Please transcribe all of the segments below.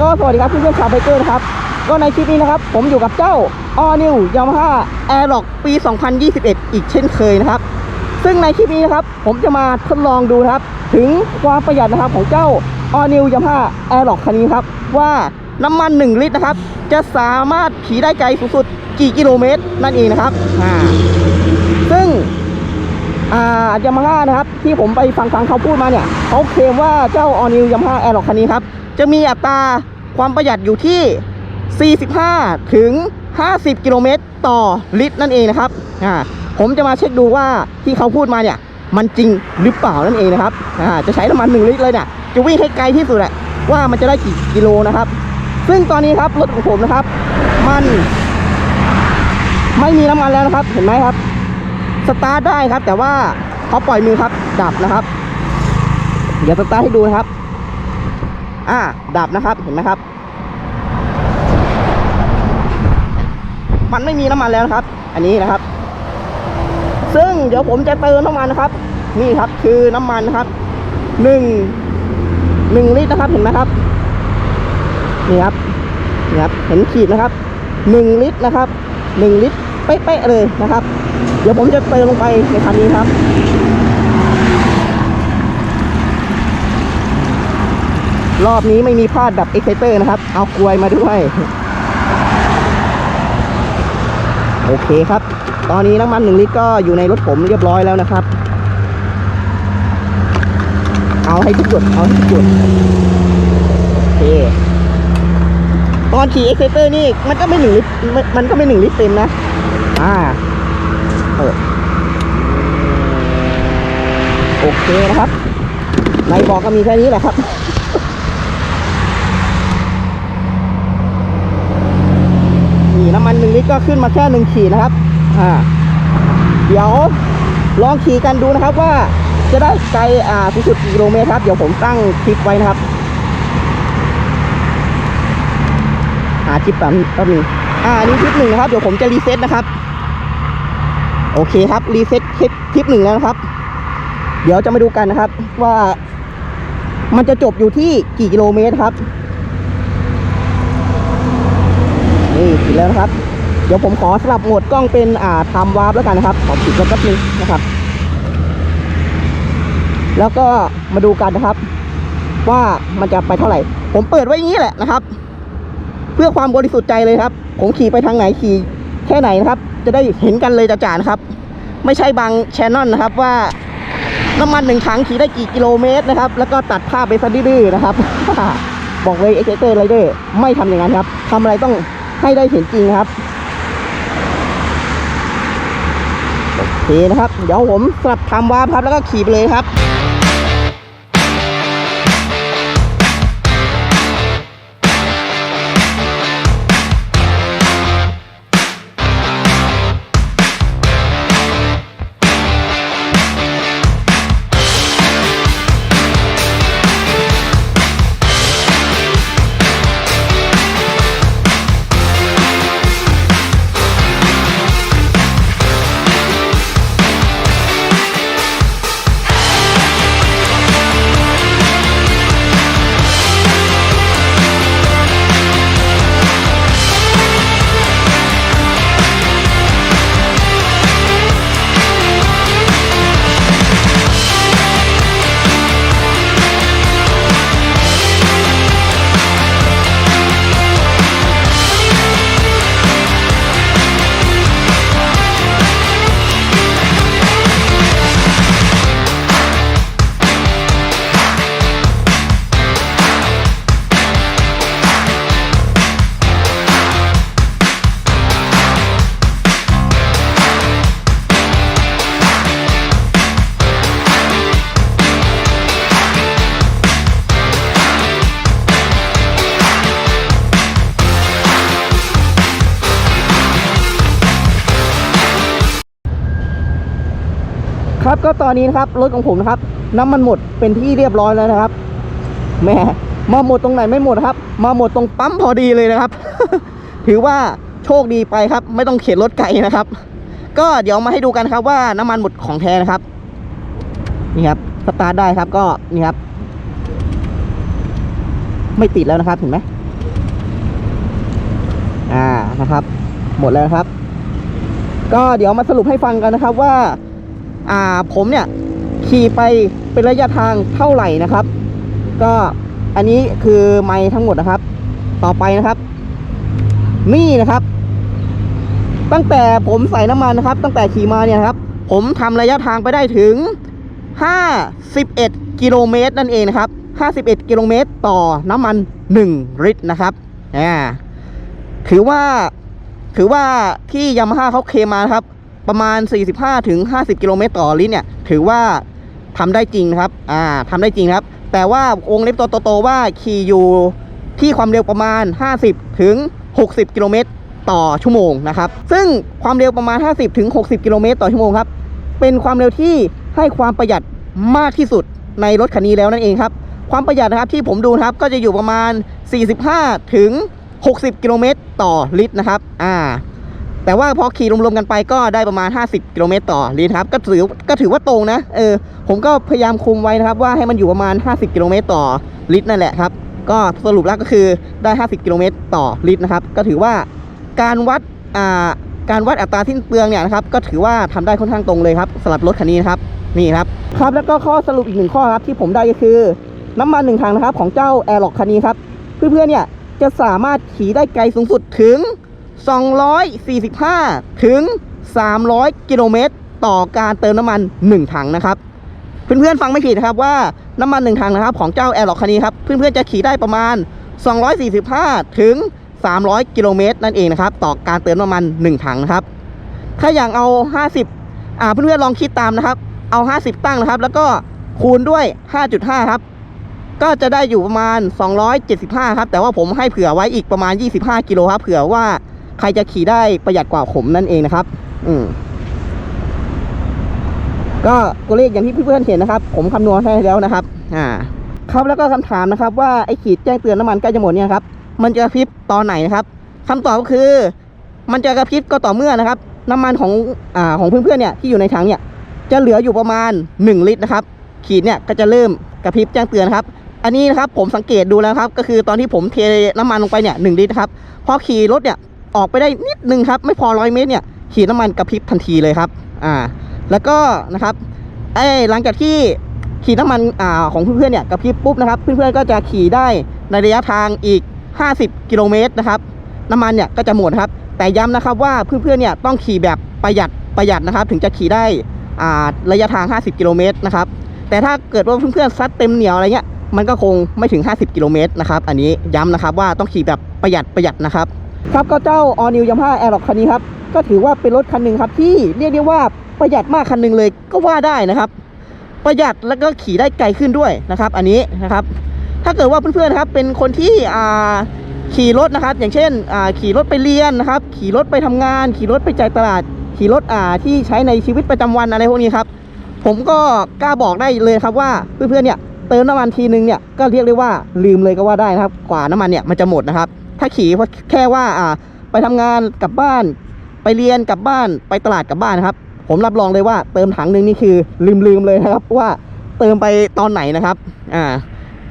ก็สวัสดีครับเพื่อนๆชาวไบเกอร์นะครับ ก็ในคลิปนี้นะครับ ผมอยู่กับเจ้า All New Yamaha Airlock ปี 2021 อีกเช่นเคยนะครับ ซึ่งในคลิปนี้นะครับ ผมจะมาทดลองดูครับ ถึงความประหยัดนะครับของเจ้า All New Yamaha Airlock คันนี้ครับ ว่าน้ำมัน 1 ลิตรนะครับ จะสามารถขี่ได้ไกลสูงสุดกี่กิโลเมตรนั่นเองนะครับอ่าซึ่งอ่ายามาฮ่านะครับ ที่ผมไปฟังฟังเขาพูดมาเนี่ยเขาเคลมว่าเจ้าออนิวยามาฮ่าแอร์ล็อกคันนี้ครับ จะมีอัตราความประหยัดอยู่ที่ 45 ถึง 50 กิโลเมตรต่อลิตรนั่นเองนะครับอ่าผมจะมาเช็คดูว่าที่เขาพูดมาเนี่ยมันจริงหรือเปล่านั่นเองนะครับอ่าจะใช้น้ำมัน1ลิตรเลยเนี่ยจะวิ่งให้ไกลที่สุดแหละว่ามันจะได้กี่กิโลนะครับ ซึ่งตอนนี้ครับรถของผมนะครับ มัน ไม่มีน้ำมันแล้วนะครับ เห็นไหมครับ สตาร์ทได้ครับ แต่ว่าเขาปล่อยมือครับ ดับนะครับ เดี๋ยวสตาร์ทให้ดูนะครับ อ่าดับนะครับเห็นไหมครับ มันไม่มีน้ำมันแล้วนะครับ อันนี้นะครับ ซึ่งเดี๋ยวผมจะเติมน้ำมันนะครับ นี่ครับคือน้ำมันนะครับหนึ่งหนึ่งลิตรนะครับเห็นไหมครับนี่ครับนี่ครับเห็นขีดนะครับหนึ่งลิตรนะครับหนึ่งลิตรเป๊ะๆเลยนะครับ เดี๋ยวผมจะเติมลงไปในคันนี้ครับ รอบนี้ไม่มีพลาดแบบเอ็กไซเตอร์นะครับ เอากลวยมาด้วย โอเคครับ ตอนนี้น้ำมันหนึ่งลิตรก็อยู่ในรถผมเรียบร้อยแล้วนะครับ เอาให้ทุกจุด เอาให้ทุกจุด โอเค ตอนขี่เอ็กไซเตอร์นี่มันก็ไม่หนึ่งลิตรมันมันก็ไม่หนึ่งลิตรเต็มนะ อ่า เออโอเคนะครับ ในบอกก็มีแค่นี้แหละครับ นี่น้ำมันหนึ่งลิตรก็ขึ้นมาแค่หนึ่งขีดนะครับ อ่า เดี๋ยวลองขี่กันดูนะครับว่าจะได้ไกลอ่าสูงสุดกี่กิโลเมตรครับ เดี๋ยวผมตั้งคลิปไว้นะครับหาคลิปแป๊บแป๊บนึงอ่าอันนี้คลิปหนึ่งนะครับ เดี๋ยวผมจะรีเซ็ตนะครับ โอเคครับ รีเซ็ตคลิปคลิปหนึ่งแล้วนะครับ เดี๋ยวจะมาดูกันนะครับว่ามันจะจบอยู่ที่กี่กิโลเมตรครับ นี่ปิดแล้วนะครับ เดี๋ยวผมขอสลับโหมดกล้องเป็นอ่าไทม์วาร์ปแล้วกันนะครับขอปิดแล้วแป๊บนึงนะครับ แล้วก็มาดูกันนะครับ ว่ามันจะไปเท่าไหร่ ผมเปิดไว้อย่างนี้แหละนะครับ เพื่อความบริสุทธิ์ใจเลยครับ ผมขี่ไปทางไหนขี่แค่ไหนนะครับ จะได้เห็นกันเลยจ่าๆนะครับ ไม่ใช่บางแชนนลนะครับว่าน้ำมันหนึ่งถังขี่ได้กี่กิโลเมตรนะครับ แล้วก็ตัดภาพไปซะดื้อๆนะครับ บอกเลยเอ็กเตอร์ไรเดอร์ไม่ทำอย่างนั้นครับทำอะไรต้อง ให้ได้เห็นจริงครับโอเคนะครับ เดี๋ยวผมสลับทำวาร์ปครับแล้วก็ขี่ไปเลยครับ ก็ตอนนี้นะครับรถของผมนะครับ น้ำมันหมดเป็นที่เรียบร้อยแล้วนะครับแม่มาหมดตรงไหนไม่หมดครับ มาหมดตรงปั๊มพอดีเลยนะครับ ถือว่าโชคดีไปครับ ไม่ต้องเข็นรถไกลนะครับ ก็เดี๋ยวมาให้ดูกันครับว่าน้ำมันหมดของแท้นะครับ นี่ครับสตาร์ทได้ครับก็นี่ครับ ไม่ติดแล้วนะครับเห็นไหมอ่านะครับ หมดแล้วครับ ก็เดี๋ยวมาสรุปให้ฟังกันนะครับว่า อ่าผมเนี่ยขี่ไปเป็นระยะทางเท่าไหร่นะครับ ก็อันนี้คือไม้ทั้งหมดนะครับ ต่อไปนะครับ นี่นะครับ ตั้งแต่ผมใส่น้ำมันนะครับ ตั้งแต่ขี่มาเนี่ยครับ ผมทำระยะทางไปได้ถึง 51 กิโลเมตรนั่นเองนะครับ 51 กิโลเมตรต่อน้ำมัน 1 ลิตรนะครับอ่าถือว่าถือว่าที่ยามาฮ่าเขาเคมมานะครับ ประมาณ 45ถึง50 กิโลเมตรต่อลิตรเนี่ย ถือว่าทำได้จริงนะครับ อ่าทำได้จริงครับ แต่ว่าวงเล็บตัวโตๆว่าขี่อยู่ที่ความเร็วประมาณ 50 ถึง 60 กิโลเมตรต่อชั่วโมงนะครับ ซึ่งความเร็วประมาณ 50 ถึง 60 กิโลเมตรต่อชั่วโมงครับ เป็นความเร็วที่ให้ความประหยัดมากที่สุดในรถคันนี้แล้วนั่นเองครับ ความประหยัดนะครับที่ผมดูนะครับก็จะอยู่ประมาณ 45 ถึง 60 กิโลเมตรต่อลิตรนะครับ อ่า แต่ว่าพอขี่รวมๆกันไปก็ได้ประมาณ 50 กิโลเมตรต่อลิตรครับก็ถือก็ถือว่าตรงนะเออผมก็พยายามคุมไว้นะครับว่าให้มันอยู่ประมาณ 50 กิโลเมตรต่อลิตรนั่นแหละครับ ก็สรุปแล้วก็คือได้ 50 กิโลเมตรต่อลิตรนะครับ ก็ถือว่าการวัดอ่าการวัดอัตราสิ้นเปลืองเนี่ยนะครับก็ถือว่าทำได้ค่อนข้างตรงเลยครับสำหรับรถคันนี้นะครับนี่ครับครับแล้วก็ข้อสรุปอีกหนึ่งข้อครับที่ผมได้ก็คือน้ำมันหนึ่งถังนะครับของเจ้า a i r l o c คันนี้ครับเพื่อนๆเนี่ยจะสามารถขี่ได้ไกลสูงสุดถึง 245 ถึง 300 กิโลเมตร ต่อการเติมน้ำมัน 1 ถังนะครับเพื่อนๆฟังไม่ผิดนะครับว่าน้ำมัน 1 ถังนะครับ ของเจ้า a i r l o c คันนี้ครับเพื่อนๆจะขี่ได้ประมาณ 245 ถึง 300 กิโลเมตรนั่นเองนะครับ ต่อการเติมน้ำมัน 1 ถังนะครับ ถ้าอย่างเอา 50 อ่าเพื่อนๆลองคิดตามนะครับ เอา 50 ตั้งนะครับ แล้วก็คูณด้วย 5.5 ครับ ก็จะได้อยู่ประมาณ 275 ครับ แต่ว่าผมให้เผื่อไว้อีกประมาณ 25 กิโลครับ เผื่อว่า ใครจะขี่ได้ประหยัดกว่าผมนั่นเองนะครับ อืมก็ตัวเลขอย่างที่เพื่อนๆเห็นนะครับ ผมคำนวณให้แล้วนะครับ อ่าครับแล้วก็คำถามนะครับ ว่าไอ้ขีดแจ้งเตือนน้ำมันใกล้จะหมดเนี่ยครับ มันจะกระพริบตอนไหนนะครับคำตอบก็คือ มันจะกระพริบก็ต่อเมื่อนะครับ น้ำมันของอ่าของเพื่อนๆเนี่ยที่อยู่ในถังเนี่ย จะเหลืออยู่ประมาณ 1 ลิตรนะครับ ขีดเนี่ยก็จะเริ่มกระพริบแจ้งเตือนครับ อันนี้นะครับผมสังเกตดูแล้วครับ ก็คือตอนที่ผมเทน้ำมันลงไปเนี่ยหลิตรครับพอขี่รถเนี่ย ออกไปได้นิดนึงครับ ไม่พอร้อยเมตรเนี่ยขีดน้ำมันกระพริบทันทีเลยครับ อ่า แล้วก็นะครับไอ้หลังจากที่ขี่น้ำมันอ่าของเพื่อนๆเนี่ยกระพริบปุ๊บนะครับ เพื่อนๆก็จะขี่ได้ในระยะทางอีก 50 กิโลเมตรนะครับ น้ำมันเนี่ยก็จะหมดครับ แต่ย้ำนะครับว่าเพื่อนๆเนี่ยต้องขี่แบบประหยัดประหยัดนะครับ ถึงจะขี่ได้อ่าระยะทาง 50 กิโลเมตรนะครับ แต่ถ้าเกิดว่าเพื่อนๆซัดเต็มเหนียวอะไรเงี้ยมันก็คงไม่ถึง 50 กิโลเมตรนะครับ อันนี้ย้ำนะครับว่าต้องขี่แบบประหยัดประหยัดนะครับ ครับก็เจ้า All New Yamaha Aerox คันนี้ครับ ก็ถือว่าเป็นรถคันหนึ่งครับ ที่เรียกได้ว่าประหยัดมากคันหนึ่งเลยก็ว่าได้นะครับ ประหยัดแล้วก็ขี่ได้ไกลขึ้นด้วยนะครับ อันนี้นะครับ ถ้าเกิดว่าเพื่อนๆครับเป็นคนที่อ่าขี่รถนะครับ อย่างเช่นอ่าขี่รถไปเรียนนะครับ ขี่รถไปทำงาน ขี่รถไปจ่ายตลาด ขี่รถอ่าที่ใช้ในชีวิตประจำวันอะไรพวกนี้ครับ ผมก็กล้าบอกได้เลยครับว่าเพื่อนๆเนี่ยเติมน้ำมันทีนึงเนี่ยก็เรียกได้ว่าลืมเลยก็ว่าได้นะครับ กว่าน้ำมันเนี่ยมันจะหมดนะครับ ถ้าขี่แค่ว่าอ่า ไปทำงานกลับบ้าน ไปเรียนกลับบ้าน ไปตลาดกลับบ้านนะครับ ผมรับรองเลยว่าเติมถังหนึ่งนี่คือลืมๆเลยนะครับ ว่าเติมไปตอนไหนนะครับอ่า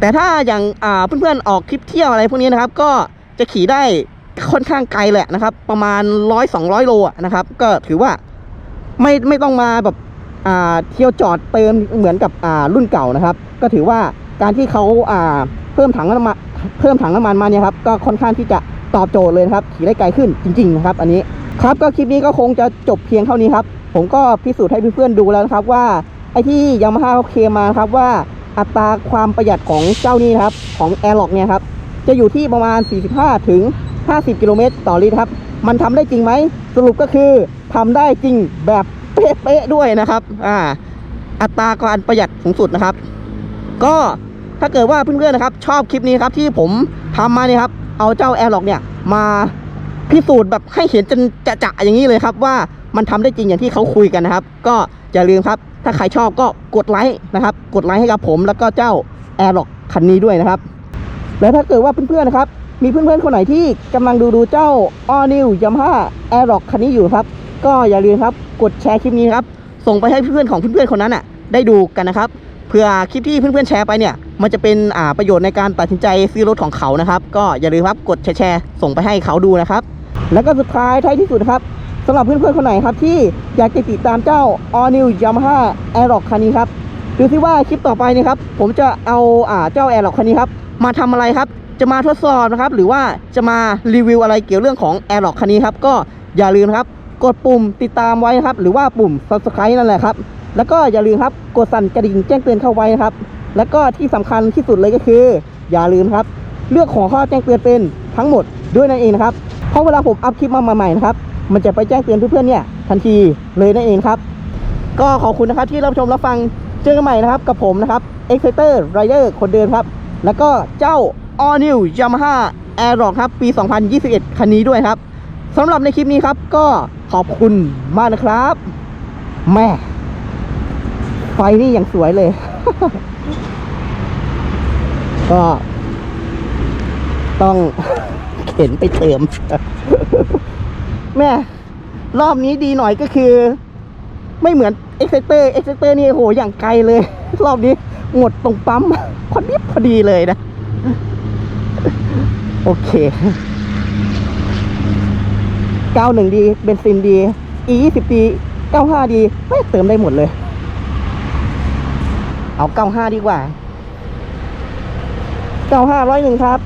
แต่ถ้าอย่างอ่าเพื่อนๆออกคลิปเที่ยวอะไรพวกนี้นะครับ ก็จะขี่ได้ค่อนข้างไกลแหละนะครับ ประมาณร้อยสองร้อยโลนะครับ ก็ถือว่าไม่ไม่ต้องมาแบบอ่าเที่ยวจอดเติมเหมือนกับอ่ารุ่นเก่านะครับ ก็ถือว่าการที่เขาอ่าเพิ่มถังน้ำมัน เพิ่มถังน้ำมันมาเนี่ยครับก็ค่อนข้างที่จะตอบโจทย์เลยครับขี่ได้ไกลขึ้นจริงๆนะครับ อันนี้ครับก็คลิปนี้ก็คงจะจบเพียงเท่านี้ครับ ผมก็พิสูจน์ให้เพื่อนๆดูแล้วนะครับว่าไอ้ที่ยามาฮ่าเขาเคลมมาครับว่าอัตราความประหยัดของเจ้านี้ครับของ a i r l o c เนี่ยครับจะอยู่ที่ประมาณ 45 ถึง 50 กิโลเมตรต่อลิตรครับ มันทำได้จริงไหมสรุปก็คือทำได้จริงแบบเป๊ะๆด้วยนะครับอ่าอัตราการประหยัดสูงสุดนะครับ ก็ ถ้าเกิดว่าเพื่อนๆนะครับ ชอบคลิปนี้ครับที่ผมทำมาเนี่ยครับ เอาเจ้า a i r l o c เนี่ยมาพิสูจน์แบบให้เห็นจนจะๆอย่างนี้เลยครับ ว่ามันทำได้จริงอย่างที่เขาคุยกันนะครับ ก็อย่าลืมครับ ถ้าใครชอบก็กดไลค์นะครับ กดไลค์ให้กับผมแล้วก็เจ้า a i r l o c คันนี้ด้วยนะครับ แล้วถ้าเกิดว่าเพื่อนๆนะครับ มีเพื่อนๆคนไหนที่กำลังดูดูเจ้า All New Yamaha Aerox คันนี้อยู่ครับ ก็อย่าลืมครับ กดแชร์คลิปนี้ครับ ส่งไปให้เพื่อนๆของเพื่อนๆคนนั้นอะ ได้ดูกันนะครับ เพื่อคลิปที่เพื่อนๆแชร์ไปเนี่ย มันจะเป็นอ่าประโยชน์ในการตัดสินใจซื้อรถของเขานะครับ ก็อย่าลืมครับกดแชร์ส่งไปให้เขาดูนะครับ แล้วก็สุดท้ายท้ายที่สุดครับสำหรับเพื่อนๆคนไหนครับที่อยากติดตามเจ้า All New Yamaha Aerox คันนี้ครับดูซิว่าคลิปต่อไปเนะครับผมจะเอาอ่าเจ้า Aerox คันนี้ครับมาทำอะไรครับ จะมาทดสอบนะครับ หรือว่าจะมารีวิวอะไรเกี่ยวเรื่องของ Aerox คันนี้ครับก็อย่าลืมครับ กดปุ่มติดตามไว้ครับ หรือว่าปุ่ม subscribe นั่นแหละครับ แล้วก็อย่าลืมครับกดสั่นกระดิ่งแจ้งเตือนเข้าไว้นะครับ แล้วก็ที่สำคัญที่สุดเลยก็คือ อย่าลืมครับ เลือกของข้อแจ้งเตือนเป็นทั้งหมดด้วยนั่นเองนะครับเพราะเวลาผมอัพคลิปมาใหม่ๆนะครับมันจะไปแจ้งเตือนเพื่อนๆเนี่ยทันทีเลยนั่นเองครับ ก็ขอบคุณนะครับที่รับชมรับฟังเจอกันใหม่นะครับกับผมนะครับ Exciter Rider คนเดิมครับ แล้วก็เจ้า All New Yamaha Aerox ครับปี 2021 คันนี้ด้วยครับสำหรับในคลิปนี้ครับก็ขอบคุณมากนะครับ แม่ ไฟนี่อย่างสวยเลย ก็ ต้องเข็นไปเติม แม่ รอบนี้ดีหน่อยก็คือ ไม่เหมือน e x c e t e r e x c e t e r นี่โหอย่างไกลเลย รอบนี้หมดตรงปั๊มพอดีพอดีเลยนะ โอเค91ดีเบนซินดี E 20 ดี95ดีไม่เติมได้หมดเลย เอาเก้าห้าดีกว่าเก้าห้าร้อยหนึ่งครับ